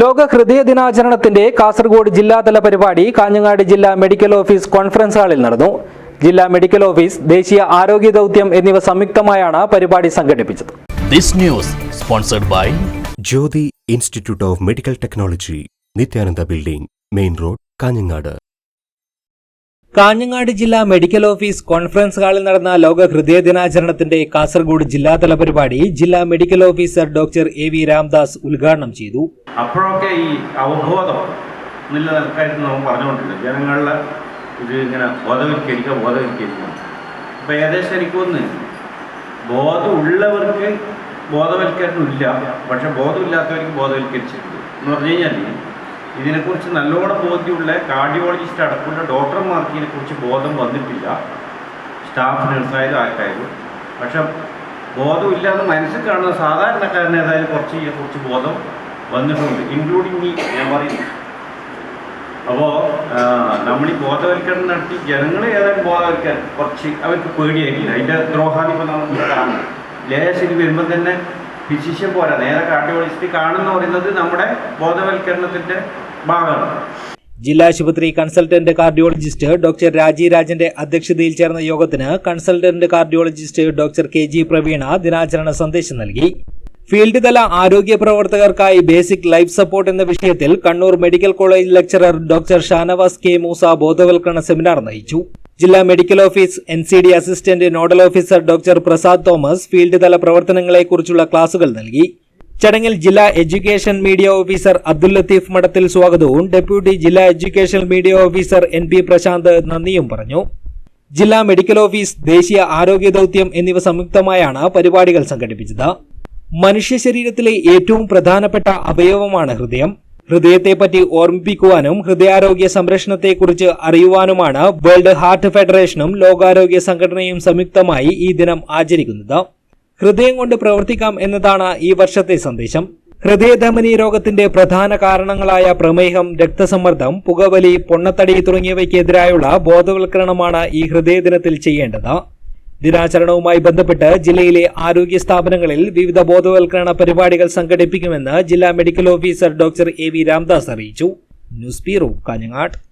ലോക ഹൃദയ ദിനാചരണത്തിന്റെ കാസർഗോഡ് ജില്ലാതല പരിപാടി കാഞ്ഞങ്ങാട് ജില്ലാ മെഡിക്കൽ ഓഫീസ് കോൺഫറൻസ് ഹാളിൽ നടന്നു. ജില്ലാ മെഡിക്കൽ ഓഫീസ് ദേശീയ ആരോഗ്യ ദൗത്യം എന്നിവ സംയുക്തമായാണ് പരിപാടി സംഘടിപ്പിച്ചത്. This news sponsored by Jyothi institute of medical technology Nithyananda building main road Kanhangad. Kanhangad ജില്ലാ മെഡിക്കൽ ഓഫീസ് കോൺഫറൻസ് ഹാളിൽ നടന്ന ലോക ഹൃദയ ദിനാചരണത്തിന്റെ കാസർഗോഡ് ജില്ലാതല പരിപാടി ജില്ലാ medical officer doctor A V Ramdas ഉദ്ഘാടനം ചെയ്തു. അപ്പോഴൊക്കെ ഈ അവബോധം എന്നുള്ള നിലക്കായിട്ട് നമ്മൾ പറഞ്ഞുകൊണ്ടിരുന്നത്. ജനങ്ങളിലെ ഇത് ഇങ്ങനെ ബോധവൽക്കരിക്കുക ബോധവൽക്കരിക്കുക. അപ്പോൾ ഏകദേശം എനിക്കൊന്ന് ബോധമുള്ളവർക്ക് ബോധവൽക്കരണം ഇല്ല. പക്ഷെ ബോധമില്ലാത്തവർക്ക് ബോധവൽക്കരിച്ചിട്ടുണ്ട്. എന്ന് പറഞ്ഞു കഴിഞ്ഞാൽ ഇതിനെക്കുറിച്ച് നല്ലോണം ബോധ്യമുള്ള കാർഡിയോളജിസ്റ്റ് അടക്കമുള്ള ഡോക്ടർമാർക്ക് ഇതിനെക്കുറിച്ച് ബോധം വന്നിട്ടില്ല. സ്റ്റാഫ് നഴ്സായാലും ആർക്കായാലും. പക്ഷെ ബോധമില്ല എന്ന് മനസ്സിൽ കാണുന്ന സാധാരണക്കാരന് ഏതായാലും കുറച്ച് ഇതിനെക്കുറിച്ച് ബോധം വന്നിട്ടുണ്ട് ഇൻക്ലൂഡിങ് ഈ ഞാൻ പറയുന്നു. അപ്പോൾ നമ്മൾ ഈ ബോധവൽക്കരണം നടത്തി ജനങ്ങളെ ഏതായാലും ബോധവൽക്കരണം കുറച്ച് അവർക്ക് പേടിയായിട്ടില്ല. അതിന്റെ ദ്രോഹാദി ഇപ്പോൾ നമുക്ക് കാണും ലേശം വരുമ്പോൾ തന്നെ ഫിസിഷ്യൻ പോരാ. നേരെ കാർഡിയോളജിസ്റ്റ് കാണുന്ന പറയുന്നത് നമ്മുടെ ബോധവൽക്കരണത്തിന്റെ ജില്ലാ ആശുപത്രി കൺസൾട്ടന്റ് കാർഡിയോളജിസ്റ്റ് ഡോക്ടർ രാജി രാജന്റെ അധ്യക്ഷതയിൽ ചേർന്ന യോഗത്തിന് consultant cardiologist doctor K G Praveena ദിനാചരണ സന്ദേശം നൽകി. ഫീൽഡ് തല ആരോഗ്യ പ്രവർത്തകർക്കായി ബേസിക് ലൈഫ് സപ്പോർട്ട് എന്ന വിഷയത്തിൽ Kannur medical college lecturer doctor Shanavas K Moosa ബോധവൽക്കരണ സെമിനാർ നയിച്ചു. ജില്ലാ medical office N C D assistant nodal officer doctor Prasad Thomas field തല പ്രവർത്തനങ്ങളെക്കുറിച്ചുള്ള ക്ലാസുകൾ നൽകി. ചടങ്ങിൽ ജില്ലാ education media officer Abdul Latheef Madathil സ്വാഗതവും. ഡെപ്യൂട്ടി ജില്ലാ education media officer N P Prashanth നന്ദിയും പറഞ്ഞു. ജില്ലാ മെഡിക്കൽ ഓഫീസ് ദേശീയ ആരോഗ്യ ദൗത്യം എന്നിവ സംയുക്തമായാണ് പരിപാടികൾ സംഘടിപ്പിച്ചത്. മനുഷ്യ ശരീരത്തിലെ ഏറ്റവും പ്രധാനപ്പെട്ട അവയവമാണ് ഹൃദയം. ഹൃദയത്തെപ്പറ്റി ഓർമ്മിപ്പിക്കുവാനും ഹൃദയാരോഗ്യ സംരക്ഷണത്തെക്കുറിച്ച് അറിയുവാനുമാണ് വേൾഡ് ഹാർട്ട് ഫെഡറേഷനും ലോകാരോഗ്യ സംഘടനയും സംയുക്തമായി ഈ ദിനം ആചരിക്കുന്നത്. ഹൃദയം കൊണ്ട് പ്രവർത്തിക്കാം എന്നതാണ് ഈ വർഷത്തെ സന്ദേശം. ഹൃദയധമനി രോഗത്തിന്റെ പ്രധാന കാരണങ്ങളായ പ്രമേഹം രക്തസമ്മർദ്ദം പുകവലി പൊണ്ണത്തടി തുടങ്ങിയവയ്ക്കെതിരായുള്ള ബോധവൽക്കരണമാണ് ഈ ഹൃദയ ദിനത്തിൽ ചെയ്യേണ്ടത്. ദിനാചരണവുമായി ബന്ധപ്പെട്ട് ജില്ലയിലെ ആരോഗ്യ സ്ഥാപനങ്ങളിൽ വിവിധ ബോധവൽക്കരണ പരിപാടികൾ സംഘടിപ്പിക്കുമെന്ന് ജില്ലാ medical officer doctor A V Ramdas അറിയിച്ചു. News bureau Kanhangad.